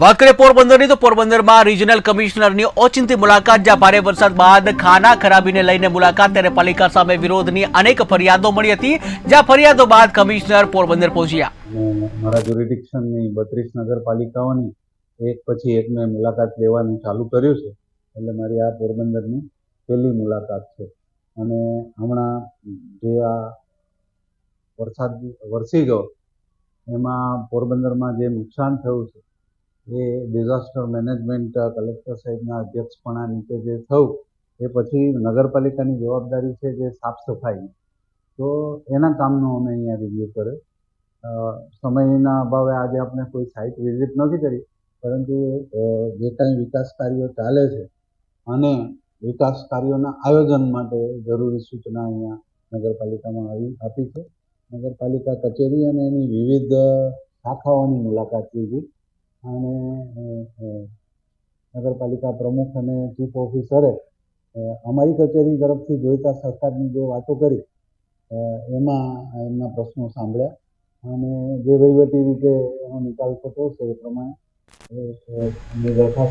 વાત કરીએ પોરબંદરની તો પોરબંદરમાં રિજનલ કમિશનરની ઓચિંતી મુલાકાત, જ્યાં ભારે વરસાદ બાદ ખાના ખરાબીને લઈને મુલાકાત ત્યારે પાલિકા સામે વિરોધની અનેક ફરિયાદો મળી હતી, જ્યાં ફરિયાદો બાદ કમિશનર પોરબંદર પહોંચ્યા. મારા જ્યુરિડિક્શનની બત્રીસ નગરપાલિકાઓની, એક પછી એક મેં મુલાકાત લેવાનું ચાલુ કર્યું છે, એટલે મારી આ પોરબંદરની પહેલી મુલાકાત છે. અને હમણાં જે આ વરસાદ વરસી ગયો, એમાં પોરબંદરમાં જે નુકસાન થયું છે એ ડિઝાસ્ટર મેનેજમેન્ટ કલેક્ટર સાહેબના અધ્યક્ષપણા નીચે જે થયું, એ પછી નગરપાલિકાની જવાબદારી છે જે સાફ સફાઈની તો એના કામનો અમે અહીંયા રિવ્યૂ કર્યો. સમયના અભાવે આજે આપણે કોઈ સાઇટ વિઝિટ નથી કરી, પરંતુ જે કાંઈ વિકાસ કાર્યો ચાલે છે અને વિકાસ કાર્યોના આયોજન માટે જરૂરી સૂચના અહીંયા નગરપાલિકામાં આવી, આપી છે. નગરપાલિકા કચેરી અને એની વિવિધ શાખાઓની મુલાકાત લીધી. અને નગરપાલિકા પ્રમુખ અને ચીફ ઓફિસરે અમારી કચેરી તરફથી જોઈતા સરકારની જે વાતો કરી એમાં એમના પ્રશ્નો સાંભળ્યા અને જે વહીવટી રીતે એનો નિકાલ થતો હશે એ પ્રમાણે દરખાસ્ત